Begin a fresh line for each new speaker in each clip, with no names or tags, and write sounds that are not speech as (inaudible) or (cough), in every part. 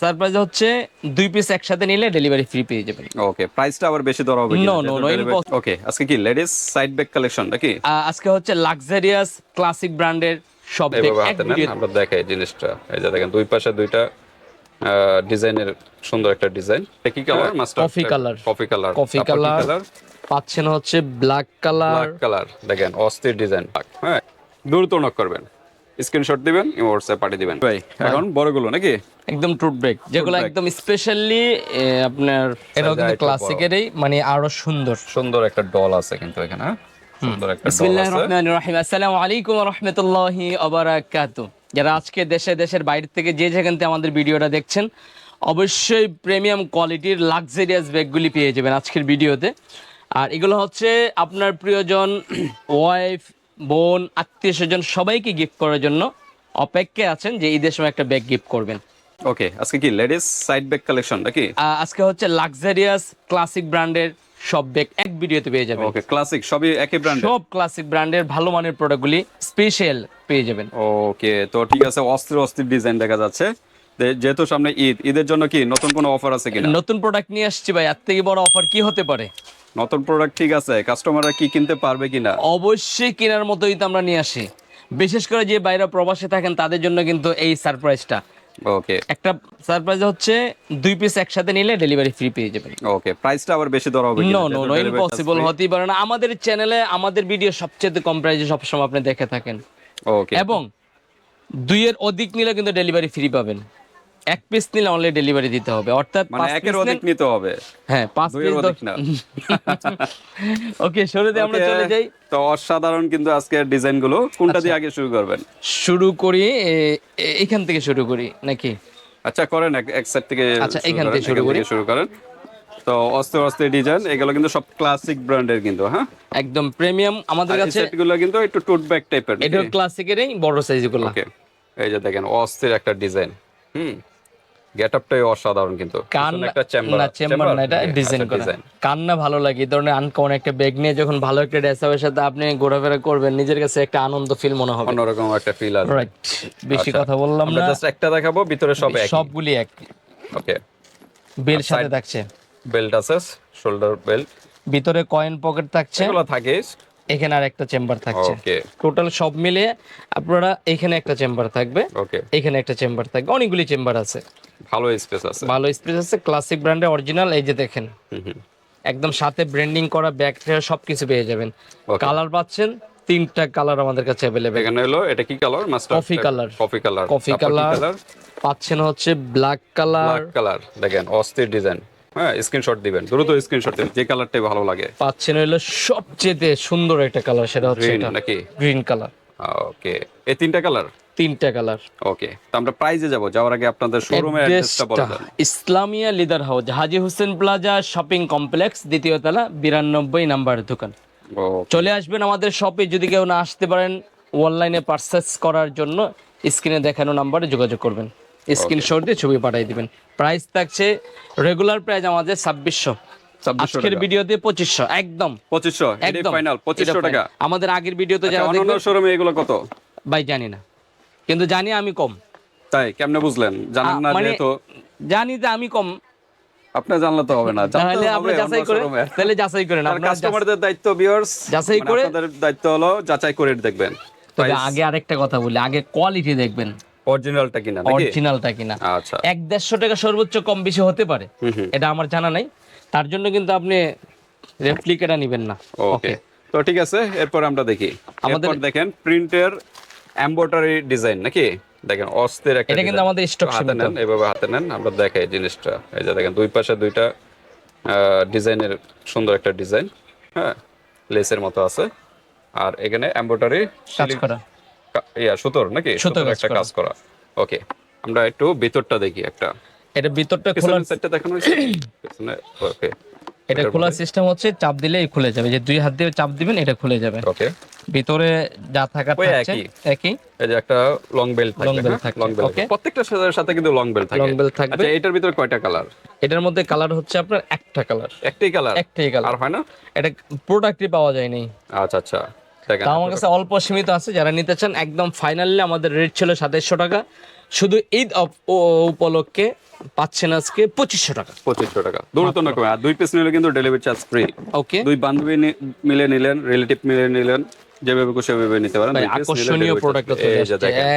Surprise হচ্ছে দুই piece একসাথে নিলে ডেলিভারি ফ্রি পেয়ে যাবেন।
ওকে প্রাইসটা আবার বেশি ধরা হবে
no, no, impossible.
ওকে আজকে কি লেডিস সাইড ব্যাগ কালেকশন নাকি?
আজকে হচ্ছে লাক্সারিয়াস ক্লাসিক ব্র্যান্ডের সব
আমরা দেখাই জিনিসটা। এই যে দেখেন দুই পাশে দুইটা ডিজাইনের সুন্দর একটা ডিজাইন কি colour master
Coffee colour.
Coffee colour
coffee colour পাচ্ছেন হচ্ছে ব্ল্যাক কালার
ব্ল্যাক কালার দেখেন অস্থির ডিজাইন হ্যাঁ দ্রুত নক করবেন। স্ক্রিনশট দিবেন হোয়াটসঅ্যাপ পাঠিয়ে দিবেন। ভাই এখন বড়গুলো নাকি?
একদম টুথ ব্রেক যেগুলো একদম স্পেশালি আপনার এটাও কিন্তু ক্লাসিকেরই মানে আরও সুন্দর।
সুন্দর একটা ডল আছে কিন্তু এখানে হ্যাঁ? সুন্দর একটা
বিসমিল্লাহির রহমানির রহিম। আসসালামু আলাইকুম ওয়া রাহমাতুল্লাহি ওয়া বারাকাতুহু। যারা আজকে দেশে দেশের বাইরে থেকে যে যেখান থেকে আমাদের ভিডিওটা দেখছেন অবশ্যই প্রিমিয়াম কোয়ালিটির লাক্সারিয়াস ব্যাগগুলি পেয়ে যাবেন আজকের ভিডিওতে। আর এগুলো হচ্ছে আপনার প্রিয়জন (clears throat) ওয়াইফ বোন আত্মীয় স্বজন সবাইকে গিফট করার জন্য অপেক্ষায় আছেন যে ঈদের সময় একটা ব্যাগ গিফট করবেন।
ওকে আজকে কি লেডিস সাইড ব্যাগ কালেকশন নাকি?
আজকে হচ্ছে লাক্সারিয়াস ক্লাসিক ব্র্যান্ডের সব ব্যাগ এক ভিডিওতে পেয়ে যাবেন।
ওকে ক্লাসিক সবই একই ব্র্যান্ড
সব ক্লাসিক ব্র্যান্ডের ভালো মানের প্রোডাক্টগুলি স্পেশাল পেয়ে যাবেন।
ওকে তো ঠিক আছে অস্থির অস্থির ডিজাইন দেখা যাচ্ছে। যেহেতু সামনে ঈদ ঈদের জন্য কি নতুন কোনো অফার আছে কিনা?
নতুন প্রোডাক্ট নিয়ে আসছি ভাই এর থেকে বড় অফার কি হতে পারে?
নতুন প্রোডাক্ট ঠিক আছে কাস্টমাররা কি কিনতে পারবে কিনা?
অবশ্যই কেনার মতোই তো আমরা নিয়ে আসি। বিশেষ করে যে বাইরে প্রবাসে থাকেন তাদের জন্য কিন্তু এই সারপ্রাইজটা
ওকে
একটা সারপ্রাইজ হচ্ছে দুই পিস একসাথে নিলে ডেলিভারি ফ্রি পেয়ে যাবেন।
ওকে প্রাইসটা আবার বেশি ধরা হবে
নো নো নো ইম্পসিবল হতেই পারে না। আমাদের চ্যানেলে আমাদের ভিডিও সবচেয়ে কম প্রাইসে সবসময় আপনি দেখে থাকেন।
ওকে
এবং দুইয়ের অধিক নিলে কিন্তু ডেলিভারি ফ্রি পাবেন। এক পিস নিলে অনলি ডেলিভারি দিতে হবে। অর্থাৎ
মানে একের অধিক নিতে হবে।
হ্যাঁ পাঁচ পিস
অধিক না।
ওকে শুরুতে আমরা চলে যাই।
তো অসাধারণ কিন্তু আজকে ডিজাইনগুলো কোনটা দিয়ে আগে শুরু করবেন?
শুরু করি এখান থেকে শুরু করি নাকি?
আচ্ছা করেন এক- সাইড থেকে
আচ্ছা, এখান থেকে শুরু করি।
শুরু করেন। তো অস্তে অস্তে ডিজাইন এগুলো কিন্তু সব ক্লাসিক ব্র্যান্ডের কিন্তু হ্যাঁ?
একদম প্রিমিয়াম আমাদের কাছে
সেটগুলো কিন্তু একটু টুট ব্যাগ টাইপের
এটা ক্লাসিকেরই বড় সাইজগুলো
ওকে এই যে দেখেন অস্থির একটা ডিজাইন। হুম গেটআপটাই অসাধারণ কিন্তু।
কান
একটা চেম্বার
না চেম্বার না এটা ডিজাইন করা। কান না ভালো লাগে এই ধরনের আনকমন একটা ব্যাগ নিয়ে যখন ভালো একটা ড্রেসআপের সাথে আপনি ঘোরাফেরা করবেন নিজের কাছে একটা আনন্দ ফিল মনে হবে।
অন্যরকম একটা ফিল আছে
রাইট বেশি কথা বললাম না।
জাস্ট একটা দেখাবো ভিতরে সব এক
সবগুলি এক।
ওকে
বেল সাথে থাকছে।
বেল্ট আছে শোল্ডার বেল্ট
ভিতরে কয়েন পকেট থাকছে।
এগুলো থাকে
এখানে আর একটা চেম্বার থাকছে।
ওকে
টোটাল সব মিলিয়ে আপনারা এখানে একটা চেম্বার থাকবে। এখানে একটা চেম্বার থাকবে। অনেকগুলি চেম্বার আছে।
ভালো স্পেস আছে।
ভালো স্পেস আছে ক্লাসিক ব্র্যান্ডের অরিজিনাল এই যে দেখেন। একদম সাথে ব্র্যান্ডিং করা ব্যাগ সব কিছু পেয়ে যাবেন। কালার পাচ্ছেন তিনটা কালার আমাদের কাছে অ্যাভেলেবেল
এখানে হলো এটা কি colour master
Coffee colour.
Coffee colour
coffee colour পাচ্ছেন হচ্ছে ব্ল্যাক কালার
ব্ল্যাক কালার দেখেন অস্থির ডিজাইন হ্যাঁ স্ক্রিনশট দিবেন। দ্রুত স্ক্রিনশট দিবেন যে কালারটাই ভালো লাগে।
পাচ্ছেন হলো সবচেয়ে সুন্দর একটা কালার সেটা হচ্ছে এটা।
নাকি?
গ্রিন কালার
ওকে এই তিনটা কালার
তিনটা কালার।
ওকে তো আমরা প্রাইজে যাব যাওয়ার আগে আপনাদের শোরুমের অ্যাড্রেসটা বলে দেন।
Islamia leather house Haji Hossain plaza shopping complex দ্বিতীয় তলা বিরানব্বই নাম্বার দোকান। চলে আসবেন আমাদের শপে যদি কেউ না আসতে পারেন অনলাইনে পারচেস করার জন্য স্ক্রিনে দেখানো নাম্বারে যোগাযোগ করবেন। স্ক্রিনশট দিয়ে ছবি পাঠিয়ে দিবেন। প্রাইস থাকছে রেগুলার প্রাইস আমাদের ছাব্বিশশো। আজকের ভিডিওতে পঁচিশশো একদম।
পঁচিশশো
একদম।
ফাইনাল পঁচিশশো টাকা।
আমাদের আগের ভিডিওতে
আচ্ছা,
যারা দেখবেন
শোরুমে এগুলো কত?
ভাই জানি না। কিন্তু জানি আমি কম।
তাই? কেমনে বুঝলেন? জানেন না
মানে
যেহেতু
জানি যে আমি কম।
আপনি জানলে তো হবে না।
তাহলে আপনি যাচাই করে তাহলে যাচাই করেন আপনারা
কাস্টমারদের দায়িত্ব ভিউয়ার্স
যাচাই করে-
আপনাদের দায়িত্ব হলো যাচাই করে দেখবেন।
তবে আগে আরেকটা কথা বলি আগে কোয়ালিটি দেখবেন।
অরিজিনালটা কিনা
অরিজিনালটা কিনা।
আচ্ছা।
এক দেড়শো টাকা সর্বোচ্চ কম বেশি হতে পারে। এটা আমার জানা নাই। তার জন্য কিন্তু আপনি রেপ্লিকাটা নেবেন না।
ওকে তো ঠিক আছে এরপর আমরা দেখি।
আমাদের
দেখেন প্রিন্টের এমব্রয়ডারি ডিজাইন নাকি? দেখেন অস্থির একটা
এটা কিন্তু আমাদের স্টক
হাতে নেন এভাবে হাতে নেন আমরা দেখাই জিনিসটা। এই যে দেখেন দুই পাশে দুইটা ডিজাইনের সুন্দর একটা ডিজাইন হ্যাঁ লেসের মতো আছে। আর এখানে এমব্রয়ডারি
কাজ করা।
ইয়া সুতোর নাকি?
সুতোর
একটা কাজ করা। ওকে আমরা একটু ভিতরটা দেখি একটা।
এটা ভিতরটা খোলা
সাইডটা দেখানো হয়েছে? ওকে।
এটা খোলা সিস্টেম হচ্ছে চাপ দিলেই খুলে যাবে। যে দুই হাত দিয়ে চাপ দিবেন এটা খুলে যাবে।
ওকে।
ভিতরে যা
ওই
থাকছে
একই। এই যে একটা লং বেল্ট থাকবে
Long belt
হ্যাঁ?
থাকবে,
লং. প্রত্যেকটা সাজার সাথে কিন্তু লং বেল্ট থাকে।
লং বেল থাকবে।
আচ্ছা এটার ভিতরে কয়টা কালার
এটার মধ্যে কালার হচ্ছে আপনার একটা কালার
একটাই কালার
একটাই কালার
আর হয় না?
এটা প্রোডাক্টই পাওয়া যায়নি।
আচ্ছা আচ্ছা। দেখেন।
আমার কাছে অল্প সীমিত আছে যারা নিতে চান একদম ফাইনালি আমাদের রেট ছিল সাতাইশশো টাকা। শুধু ঈদ উপলক্ষে পাচ্ছেন আজকে পঁচিশশো টাকা।
পঁচিশশো টাকা। দূরত্ব না কমে। আর দুই পিস নিলে কিন্তু ডেলিভারি চার্জ ফ্রি
ওকে
দুই বান্ধবী মিলে নিলেন রিলেটিভ মিলে নিলেন। যেভাবে খুশি সেভাবে নিতে পারেন।
আকর্ষণীয় প্রোডাক্ট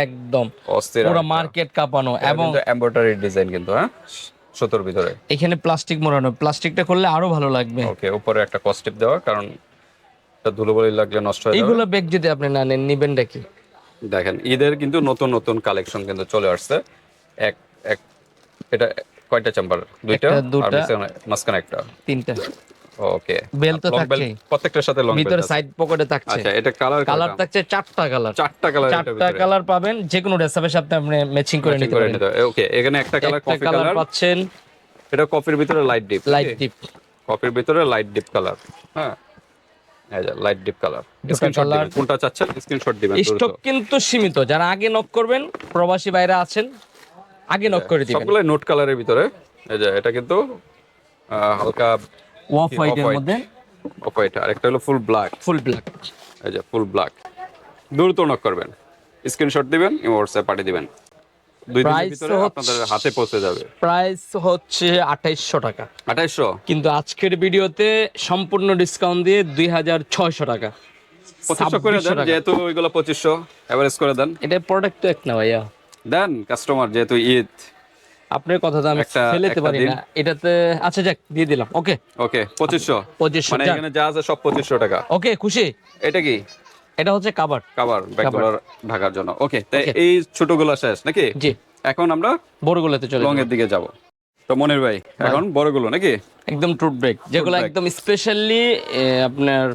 একদম
অস্থির
পুরো মার্কেট কাঁপানো এবং
এমব্রয়ডারি ডিজাইন কিন্তু হ্যাঁ? সুতোর ভিতরে।
এখানে প্লাস্টিক মোড়ানো। প্লাস্টিকটা করলে আরও ভালো লাগবে।
ওকে উপরে একটা কস্টিপ দেওয়া কারণ ধুলোবালি লাগলে নষ্ট হয়ে
এইগুলো ব্যাগ যদি আপনি না নেন নিবেন নাকি
দেখেন ঈদের কিন্তু নতুন নতুন কালেকশন কিন্তু চলে আসছে। এক এক এটা কয়টা চেম্বার দুইটা?
দুটা।
মাঝখানে একটা।
তিনটা।
ওকে।
বেল তো
বেল প্রত্যেকটার সাথে লং
ভিতরে সাইড পকেটে থাকছে।
আচ্ছা এটা কালার
কালার থাকছে চারটা কালার
চারটা কালার
চারটা কালার পাবেন যে কোনো ড্রেসের সাথে আপনি ম্যাচিং করে নিতে পারেন।
ওকে এখানে একটা কালার কফি
কালার পাচ্ছেন।
এটা কফির ভিতরে লাইট ডিপ
লাইট ডিপ
কফির ভিতরে লাইট ডিপ কালার হ্যাঁ? লাইট ডিপ কালার স্ক্রিনশট দিবেন। কোনটা চাচ্ছেন? স্ক্রিনশট দিবেন
স্টক কিন্তু সীমিত। যারা আগে নক করবেন প্রবাসী বাইরে আছেন আগে নক করে দিবেন।
সবগুলো নোট কালারের ভিতরে। এই যে এটা কিন্তু হালকা
অফ হোয়াইটের মধ্যে?
অফ হোয়াইট আর একটা হলো ফুল ব্ল্যাক
ফুল ব্ল্যাক
যে ফুল ব্ল্যাক দ্রুত নক করবেন। স্ক্রিনশট দিবেন হোয়াটসঅ্যাপ পাঠিয়ে দিবেন। দুই দিনের ভিতরে আপনাদের হাতে পৌঁছে যাবে।
প্রাইস হচ্ছে আঠাইশশো টাকা। কিন্তু আজকের ভিডিওতে সম্পূর্ণ ডিসকাউন্ট দিয়ে টাকা।
করে দেন যেহেতু ওইগুলো করে দেন।
এটা প্রোডাক্ট তো এক না ভাইয়া।
দেন কাস্টমার যেহেতু ঈদ।
আপনার কথা তো আমি ফেলেতে পারি না। এটাতে আচ্ছা যাক দিয়ে দিলাম। ওকে।
ওকে পঁচিশশো।
পঁচিশশো
মানে এখানে যা আছে সব পঁচিশশো টাকা।
ওকে খুশি?
এটা কি?
এটা হচ্ছে কাবার
কাবার ব্যাগগুলোর ঢাকার জন্য। ওকে তাই. এই ছোটগুলো শেষ নাকি?
জি।
এখন আমরা
বড়গুলোতে চলে
লং। এর দিকে যাব। তো মনির ভাই এখন বড়গুলো নাকি?
একদম ট্রুট ব্রেক যেগুলো একদম স্পেশালি আপনার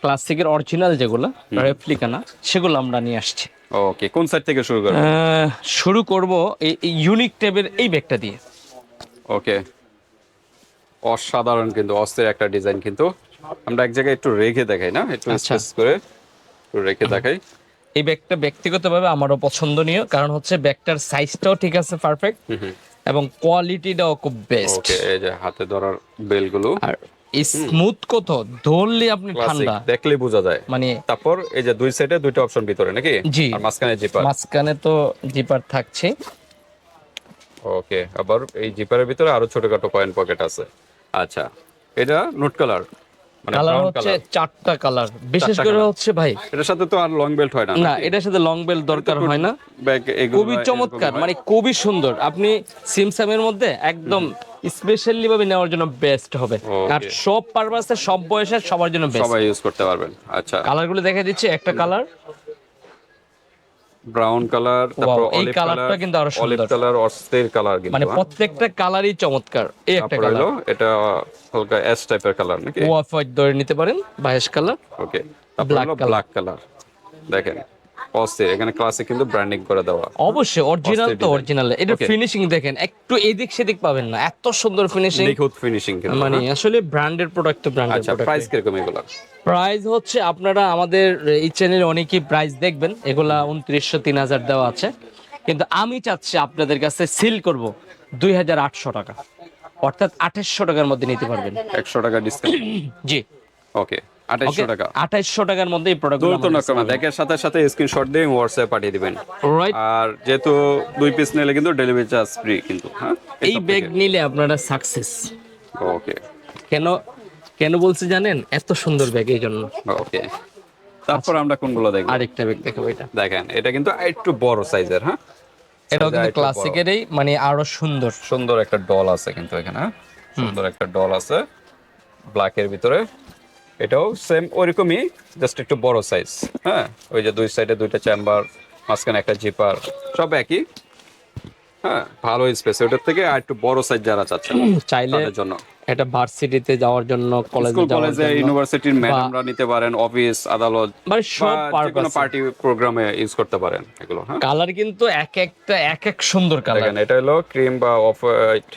ক্লাসিকের অরিজিনাল যেগুলো রেপ্লিকা না সেগুলো আমরা নিয়ে আসছি।
ওকে কোন সাইড থেকে শুরু করব?
শুরু করব এই ইউনিক টাইপের এই ব্যাগটা দিয়ে।
ওকে অসাধারণ কিন্তু অস্থির একটা ডিজাইন কিন্তু। আমরা এক জায়গায় একটু রেখে দেখাই না? একটু
আচ্ছা।
স্পেস করে একটু রেখে দেখাই।
এই ব্যাগটা ব্যক্তিগতভাবে আমারও পছন্দনীয় কারণ হচ্ছে ব্যাগটার সাইজটাও ঠিক আছে পারফেক্ট এবং কোয়ালিটিটাও খুব বেস্ট
ওকে এই যে হাতে ধরার বেলগুলো
আর স্মুথ কত? ধরলে আপনি ঠান্ডা।
দেখলে বোঝা যায়।
মানে
তারপর এই যে দুই সাইডে দুইটা অপশন ভিতরে নাকি?
জি।
আর মাঝখানে জিপার
মাঝখানে তো জিপার থাকছে।
ওকে আবার এই জিপারের ভিতরে আরও ছোটখাটো কয়েন পকেট আছে। আচ্ছা এটা নোট কালার
কালার হচ্ছে চারটা কালার বিশেষ করে হচ্ছে ভাই
এটার সাথে তো আর লং বেল্ট হয় না
না এটার সাথে লং বেল্ট দরকার হয় না। খুবই চমৎকার মানে খুবই সুন্দর। আপনি সিমসামের মধ্যে একদম স্পেশালি ভাবে নেওয়ার জন্য বেস্ট হবে। আর সব পারপাসে সব বয়সের সবার জন্য বেস্ট
সবাই ইউজ করতে পারবেন। আচ্ছা।
কালারগুলো দেখা দিচ্ছে একটা কালার
ব্রাউন কালার তারপর অলিভ
colourটা
কালার
কিন্তু আরও
অলিভ কালার অস্থির কালার কিন্তু
মানে
হ্যাঁ?
প্রত্যেকটা কালারই চমৎকার এই একটা কালার
হলো এটা হালকা অ্যাশ টাইপের কালার নাকি
অফ হোয়াইট ধরে নিতে পারেন বাইশ colour
okay
colour।
Black colour দেখেন এখানে ক্লাসিক কিন্তু ব্র্যান্ডিং করে দেওয়া।
অবশ্যই অরিজিনাল তো অরিজিনাল এটা ফিনিশিং দেখেন একটু এদিক সেদিক পাবেন না এত সুন্দর ফিনিশিং
নিখুঁত ফিনিশিং কিন্তু
মানে আসলে ব্র্যান্ডের প্রোডাক্ট তো
আচ্ছা প্রাইস কীরকম এগুলো?
প্রাইস হচ্ছে আপনারা আমাদের এই চ্যানেলে অনেকেই প্রাইস দেখবেন এগুলা উনত্রিশশো তিন হাজার দেওয়া আছে। কিন্তু আমি চাচ্ছি আপনাদের কাছে সিল করব দুই হাজার আটশো টাকা। অর্থাৎ আঠাশশো টাকার মধ্যে নিতে পারবেন।
একশো টাকা ডিসকাউন্ট (clears throat)
জি।
ওকে আঠাইশশো টাকা।
আঠাশশো টাকার মধ্যে এই
সাথে সাথে স্ক্রিনশট দিয়ে হোয়াটসঅ্যাপ পাঠিয়ে দিবেন। আর যেহেতু দুই পিস নিলে কিন্তু ডেলিভারি চার্জ ফ্রি কিন্তু হ্যাঁ?
এই ব্যাগ নিলে আপনারা সাকসেস
ওকে
কেন কেন বলছি জানেন? এত সুন্দর ব্যাগ এই জন্য।
ওকে তারপর আমরা কোনগুলো দেখব?
আরেকটা ব্যাগ দেখাবো এটা।
দেখেন এটা কিন্তু একটু বড় সাইজের হ্যাঁ?
এটাও কিন্তু ক্লাসিকেরই মানে আরও সুন্দর।
সুন্দর একটা ডল আছে কিন্তু এখানে হ্যাঁ? সুন্দর একটা ডল আছে। ব্ল্যাকের ভিতরে এটাও সেম ওইরকমই জাস্ট একটু বড় সাইজ হ্যাঁ? ওই যে দুই সাইডে দুইটা চেম্বার মাঝখানে একটা জিপার সব একই হ্যাঁ? ভালো স্পেস ওটার থেকে আর একটু বড় সাইজ যারা চাচ্ছেন (clears throat)
চাইলে
জন্য।
এটা ভার্সিটিতে যাওয়ার জন্য কলেজে
ইউনিভার্সিটির ম্যাডামরা নিতে পারেন অফিস আদালত
মানে সব
কোনো পার্টি প্রোগ্রামে ইউজ করতে পারেন এগুলো হ্যাঁ?
কালার কিন্তু এক একটা এক এক সুন্দর কালার
দেখেন এটা হলো ক্রিম বা অফ হোয়াইট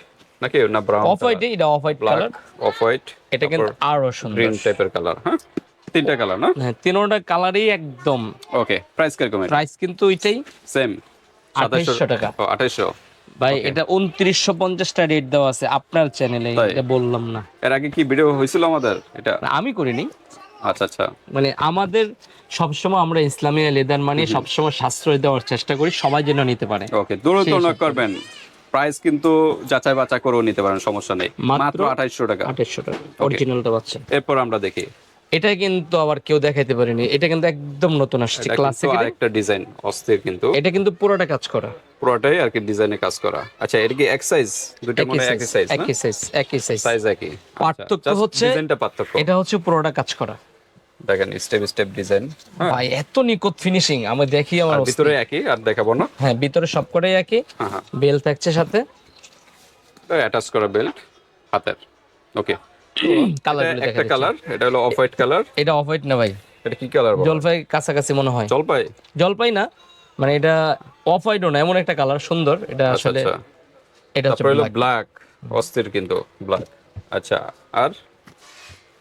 নাকি? না ব্রাউন
অফ হোয়াইট এটা off white colour
off white
এটা কিন্তু আরও সুন্দর।
গ্রিন টাইপের কালার হ্যাঁ? তিনটা কালার না?
হ্যাঁ তিনোটা কালারই একদম।
ওকে প্রাইস কীরকম
প্রাইস কিন্তু ওইটাই।
সেম
2800 টাকা।
ও 2800
ভাই এটা উনত্রিশশো পঞ্চাশটা রেট দেওয়া আছে আপনার চ্যানেলে এটা বললাম না।
এর আগে কি ভিডিও হয়েছিল আমাদের? এটা?
আমি করিনি।
আচ্ছা আচ্ছা।
মানে আমাদের সবসময় আমরা ইসলামী লেদার মানে সবসময় সাশ্রয় দেওয়ার চেষ্টা করি সবাই যেন নিতে পারে।
ওকে দ্রুত করবেন। প্রাইস কিন্তু যাচাই বাছাই করেও নিতে পারেন সমস্যা নেই।
মাত্র
আঠাইশশো টাকা।
আঠাশশো টাকা অরিজিনালটা পাচ্ছেন।
এরপর আমরা দেখি।
এটা কিন্তু আবার কেউ দেখাইতে পারেনি এটা কিন্তু একদম নতুন আসছে ক্লাসিক
আরেকটা ডিজাইন অস্থির কিন্তু।
এটা কিন্তু পুরোটা কাজ করা।
পুরোটাই আর কি ডিজাইনে কাজ করা। আচ্ছা এটা কি এক সাইজ দুটো মনে হয়
সাইজ
একই সাইজ
একই সাইজ একই সাইজ
সাইজ একই।
পার্থক্য হচ্ছে-
ডিজাইনটা পার্থক্য।
এটা হচ্ছে পুরোটা কাজ করা।
দেখেন স্টেপ স্টেপ ডিজাইন
ভাই এত নিখুঁত ফিনিশিং আমি দেখি আমার
ভিতরে একই আর দেখাবো না।
হ্যাঁ ভিতরে সবকটাই একই।
হ্যাঁ হ্যাঁ।
বেল থাকছে সাথে।
অ্যাটাচ করা বেল্ট হাতের। ওকে (clears throat)
কালার
একটা কালার এটা হলো অফ হোয়াইট কালার
এটা অফ হোয়াইট না ভাই?
এটা কি কালার
জলপাই কাছাকাছি মনে হয়।
জলপাই?
জলপাই না মানে এটা অফ হোয়াইটও না এমন একটা কালার সুন্দর। এটা
আচ্ছা
আসলে
আচ্ছা।
এটা হচ্ছে
হলো ব্ল্যাক অস্থির কিন্তু ব্ল্যাক আচ্ছা আর?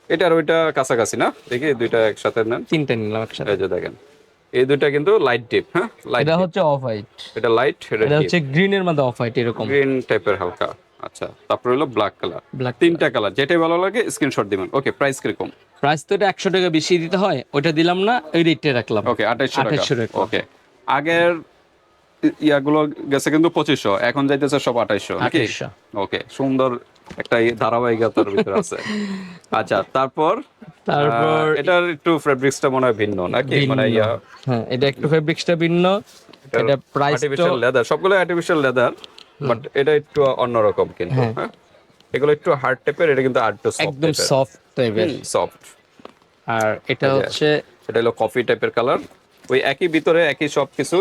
এটা আর ওইটা কাছাকাছি না? দেখি দুইটা একসাথে নেন।
তিনটে নিলাম একসাথে।
এই যে দেখেন। এই দুইটা কিন্তু লাইট ডিপ হ্যাঁ? লাইট
এটা হচ্ছে অফ হোয়াইট
এটা লাইট এটা
হচ্ছে গ্রিনের মধ্যে অফ হোয়াইট এরকম।
গ্রিন টাইপের হালকা। আচ্ছা তারপরে হলো ব্ল্যাক কালার
ব্ল্যাক
তিনটা কালার যেটাই ভালো লাগে স্ক্রিনশট দিবেন ওকে প্রাইস কীরকম?
প্রাইস তো এটা একশো টাকা বেশি দিতে হয় ওইটা দিলাম না ওই রেটে রাখলাম।
ওকে আঠাইশশো
2800
টাকা। ওকে আগের ইয়াগুলো গেছে কিন্তু পঁচিশশো এখন যাইতেছে সব আঠাইশশো নাকি?
2800
ওকে সুন্দর একটা ধারাবাহিকতার ভিতরে আছে। আচ্ছা তারপর
তারপর
এটার একটু ফেব্রিক্সটা মনে হয় ভিন্ন নাকি? মানে ইয়া
হ্যাঁ এটা একটু ফেব্রিক্সটা ভিন্ন। এটা প্রাইস
আর্টিফিশিয়াল লেদার সবগুলো আর্টিফিশিয়াল লেদার বাট এটা একটু অন্যরকম কিন্তু হ্যাঁ। এগুলো একটু হার্ড টাইপের এটা কিন্তু আর্ট সফট
একদম সফট টাইপের
সফট
আর এটা হচ্ছে
এটা হলো কফি টাইপের কালার ওই একই ভিতরে একই সব কিছু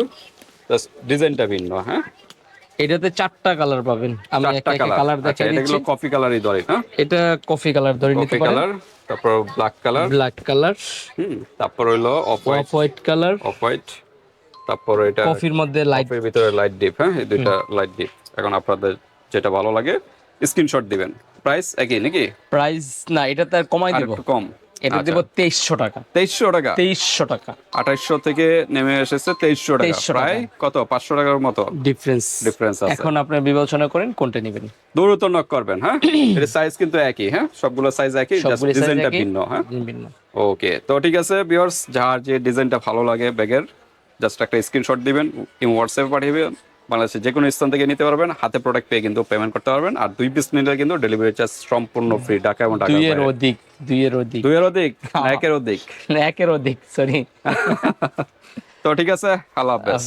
জাস্ট ডিজাইনটা ভিন্ন হ্যাঁ?
এটাতে চারটা কালার পাবেন। আমি একটা
কালার
দেখাই দিচ্ছি।
গুলো কফি কালারই ধরে হ্যাঁ?
এটা কফি কালার ধরে নিতে পারেন।
কালার তারপর ব্ল্যাক কালার
ব্ল্যাক কালার
হুম তারপর হইল off white
off white colour
off white তারপর এটা
কফির মধ্যে লাইট
কফির ভিতরে লাইট ডিপ হ্যাঁ? এই দুইটা লাইট ডিপ এখন আপনাদের যেটা ভালো লাগে স্ক্রিনশট দিবেন। প্রাইস একই নাকি?
প্রাইস না এটা তার কমাই দিব।
একটু কম।
এটা দেব তেইশশো টাকা।
তেইশশো টাকা?
তেইশশো টাকা।
আঠাইশশো থেকে নেমে এসেছে তেইশশো টাকা। প্রায় কত? পাঁচশো টাকার মতো?
ডিফারেন্স
আছে।
এখন আপনি বিবেচনা করেন কোনটা নেবেন।
দ্রুত নক করবেন হ্যাঁ? (clears throat) এর সাইজ কিন্তু একই হ্যাঁ? সবগুলো সাইজ একই জাস্ট ডিজাইনটা ভিন্ন হ্যাঁ?
ভিন্ন।
ওকে তো ঠিক আছে ভিউয়ার্স যার যে ডিজাইনটা ভালো লাগে ব্যাগের জাস্ট একটা স্ক্রিনশট দিবেন হোয়াটসঅ্যাপে পাঠিয়ে বাংলাদেশের যে কোনো স্থান থেকে নিতে পারবেন হাতে প্রোডাক্ট পেয়ে কিন্তু পেমেন্ট করতে পারবেন আর দুই পিস নিলে কিন্তু ডেলিভারি চার্জ সম্পূর্ণ ফ্রি ঢাকা এবং ঢাকা
দুইয়ের অধিক দুইয়ের অধিক।
দুইয়ের অধিক? (laughs) একের অধিক?
একের অধিক সরি (laughs)
তো ঠিক আছে আল্লাহ হাফেজ।